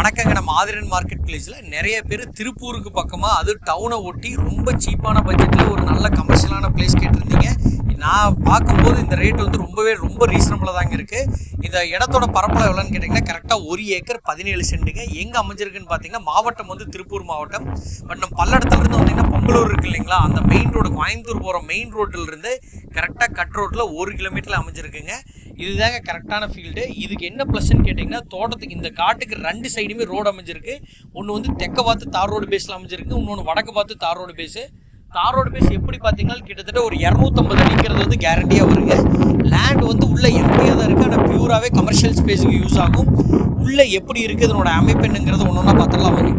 வணக்கங்க நம்ம ஆதிரன் மார்க்கெட் பிளேஸில் நிறைய பேர் திருப்பூருக்கு பக்கமாக அது டவுனை ஒட்டி ரொம்ப சீப்பான பட்ஜெட்டில் ஒரு நல்ல கமர்ஷியலான பிளேஸ் கேட்டிருந்தீங்க. நான் பார்க்கும்போது இந்த ரேட் வந்து ரொம்பவே ரொம்ப ரீசனபிளாக தாங்க இருக்குது இந்த இடத்தோட பரப்பளவு எவ்வளோன்னு கேட்டிங்கன்னா கரெக்டாக ஒரு ஏக்கர் பதினேழு சென்ட்டுங்க. எங்கே அமைஞ்சிருக்குன்னு பார்த்தீங்கன்னா மாவட்டம் வந்து திருப்பூர் மாவட்டம். பட் நம்ம பல்லடத்துலேருந்து வந்தீங்கன்னா பொங்கலூர் இருக்கு இல்லைங்களா? அந்த மெயின் ரோடு கோயம்புத்தூர் போகிற மெயின் ரோட்டிலிருந்து கரெக்டாக கட் ரோட்டில் ஒரு கிலோமீட்டரில் அமைஞ்சிருக்குங்க. இதுதாங்க கரெக்டான ஃபீல்டு இதுக்கு என்ன ப்ளஸ்ன்னு கேட்டிங்கன்னா தோட்டத்துக்கு இந்த காட்டுக்கு ரெண்டு சைடுமே ரோடு அமைஞ்சிருக்கு. ஒன்று வந்து தெற்க பார்த்து தார் ரோடு பேஸில் அமைஞ்சிருக்கு. இன்னொன்று வடக்கு பார்த்து tar road base tar road base எப்படி பார்த்தீங்கன்னா கிட்டத்தட்ட ஒரு இரநூத்தம்பது அடிக்கிறது வந்து கேரண்டியாக வருங்க. லேண்ட் வந்து உள்ளே எம்டியாக தான் இருக்குது ஆனால் பியூராகவே கமர்ஷியல் ஸ்பேஸுக்கு யூஸ் ஆகும். உள்ளே எப்படி இருக்குது இதனோட அமைப்பு என்னங்கிறது ஒன்று ஒன்றா பார்த்துலாம் வரும்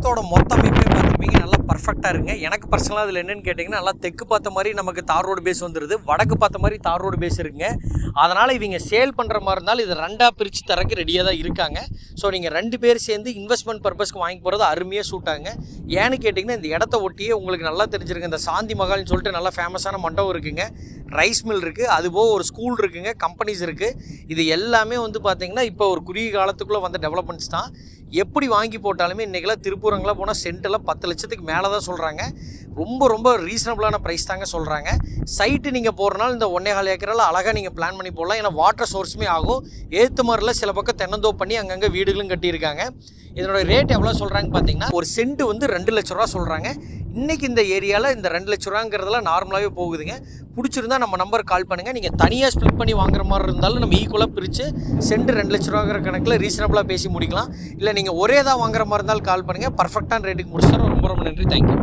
இந்த மொத்த அமைப்பே பார்த்துருப்பீங்க நல்லா பர்ஃபெக்டாக இருங்க எனக்கு பர்சனலாக அதில் என்னென்னு கேட்டிங்கன்னா நல்லா தெற்கு பார்த்த மாதிரி நமக்கு தார் ரோடு பேஸ் வந்துடுது வடக்கு பார்த்த மாதிரி தார் ரோடு பேஸ் இருக்குங்க. அதனால் இவங்க சேல் பண்ணுற மாதிரி இருந்தாலும் இது ரெண்டாக பிரித்து தரக்கு ரெடியாக தான் இருக்காங்க. ஸோ நீங்கள் ரெண்டு பேர் சேர்ந்து இன்வெஸ்ட்மெண்ட் பர்பஸ்க்கு வாங்கி போகிறது அருமையாக சூட்டாங்க ஏன்னு கேட்டிங்கன்னா இந்த இடத்த ஒட்டியே உங்களுக்கு நல்லா தெரிஞ்சிருக்கு இந்த சாந்தி மகால்னு சொல்லிட்டு நல்லா ஃபேமஸான மண்டபம் இருக்குங்க. ரைஸ் மில் இருக்குது அதுபோக ஒரு ஸ்கூல் இருக்குங்க. கம்பெனிஸ் இருக்குது இது எல்லாமே வந்து பார்த்திங்கன்னா இப்போ ஒரு குறுகிய காலத்துக்குள்ளே வந்த டெவலப்மெண்ட்ஸ் தான். எப்படி வாங்கி போட்டாலுமே இன்றைக்கெல்லாம் திருப்பூரங்களாம் போனால் சென்ட்டெல்லாம் பத்து லட்சத்துக்கு மேலே தான் சொல்கிறாங்க ரொம்ப ரொம்ப ரீசனபிளான ப்ரைஸ் தாங்க சொல்கிறாங்க சைட்டு நீங்கள் போகிறனால இந்த ஒன்னே கால் ஏக்கரில் அழகாக நீங்கள் பிளான் பண்ணி போடலாம். ஏன்னா வாட்டர் சோர்ஸுமே ஆகும். ஏற்று மாதிரில சில பக்கம் தென்னந்தோ பண்ணி அங்கங்கே வீடுகளும் கட்டியிருக்காங்க. இதனோட ரேட் எவ்வளோ சொல்கிறாங்க பார்த்தீங்கன்னா ஒரு சென்ட் வந்து ரெண்டு லட்ச ரூபா சொல்கிறாங்க இன்றைக்கி இந்த ஏரியாவில் இந்த ரெண்டு லட்ச ரூபாங்கிறதுலாம் நார்மலாகவே போகுதுங்க. பிடிச்சிருந்தா நம்ம நம்பர் கால் பண்ணுங்கள் நீங்கள் தனியாக ஸ்ப்ளிட் பண்ணி வாங்குற மாதிரி இருந்தாலும் நம்ம ஈக்குவலாக பிரித்து சென்ட் ரெண்டு லட்ச ரூபாங்கிற கணக்கில் ரீசனபிளாக பேசி முடிக்கலாம். இல்லை நீங்கள் ஒரே தான் வாங்குற மாதிரி இருந்தாலும் கால் பண்ணுங்கள் பர்ஃபெக்டான ரேட்டுக்கு முடிச்சு ரொம்ப ரொம்ப நன்றி. தேங்க்யூ